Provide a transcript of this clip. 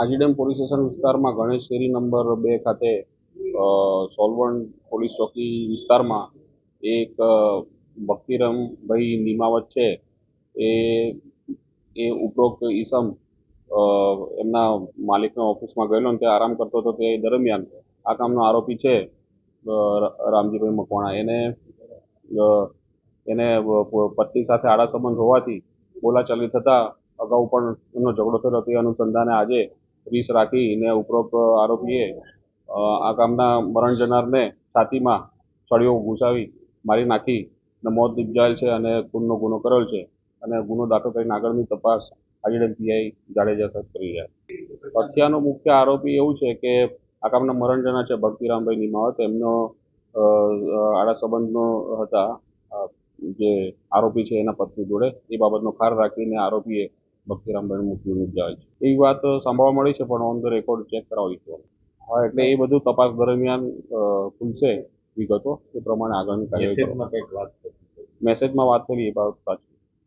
આજીડેમ police station વિસ્તારમાં Ganesh number બે ખાતે સોલવણ પોલીસ ચોકી વિસ્તારમાં એક ભક્તિરામભાઈ નિમાવત છે. એ એ ઉપરોક્ત ઈસમ એમના માલિકના ઓફિસમાં ગયેલો અને તે આરામ કરતો હતો તે દરમિયાન આ કામનો આરોપી છે રામજીભાઈ મકવાણા. એને એને પત્ની સાથે આડા સંબંધ હોવાથી બોલાચાલી થતાં અગાઉ પણ એમનો ઝઘડો થયેલો તે અનુસંધાને આજે રીસ રાખીને ઉપરોક્ત આરોપીએ આ કામના મરણ જનારને છાતીમાં સળીઓ ઘૂસાવી મારી નાખી અને મોત નિપજાયેલ છે અને ખૂનનો ગુનો કરેલ છે અને ગુનો દાખલ કરીને આગળની તપાસ આજીડેમ પીઆઈ જાડેજા સાહેબ કરી રહ્યા હત્યાનો મુખ્ય આરોપી એવું છે કે આ કામના મરણ જના છે ભક્તિરામભાઈ નિમાવત. એમનો આડા સંબંધનો હતા જે આરોપી છે એના પત્ની જોડે. એ બાબતનો ખાર રાખીને આરોપીએ ભક્તિરામભાઈનું મૃત્યુ નિપજાવેલ છે. એ વાત સાંભળવા મળી છે પણ ઓન ધ રેકોર્ડ ચેક કરાવીશું હા એટલે એ બધું તપાસ દરમિયાન ખુલશે વિગતો એ પ્રમાણે આગળની કાર્યવાહી મેસેજમાં વાત કરી એ બાબત સાચી.